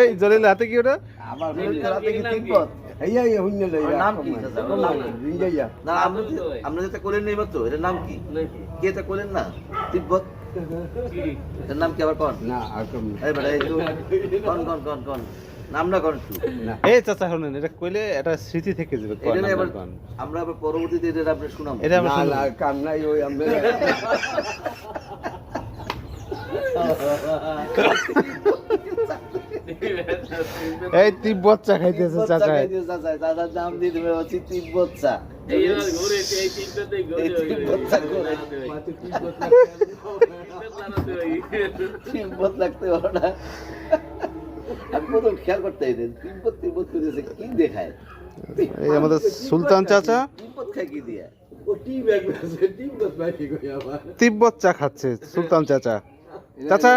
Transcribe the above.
এই জলিল হাতে কি ওটা তোর হাতে কি তিব্বত? হইয়া ইয়া হুইন্য লই ওর নাম কি না আমরা আমরা যেটা করলেন নেই মাত্র নাম কি এটা করলেন না তিব্বত এটার নাম কি আবার কন না আর এই বেটা এই কন কন কন কন নাম না না এই চাচা এটা কইলে এটা স্মৃতি থেকে যাবে আবার আমরা আবার পরবর্তীতে এটা আপনি শুনাম এটা আমরা না শুনব। নাই ওই আমরা এই তিব্বত চা খাইতেছে চাচা চাচার নাম দিয়ে দেবে হচ্ছে তিব্বত চা এই তিব্বত চা করে তিব্বত লাগতে পারো না। আমি প্রথম খেয়াল করতে তিব্বত তিব্বত কি দেখায়? এই আমাদের সুলতান চাচা। তিব্বত খায় কি দিয়া? তিব্বত চা খাচ্ছে সুলতান চাচা। চাচা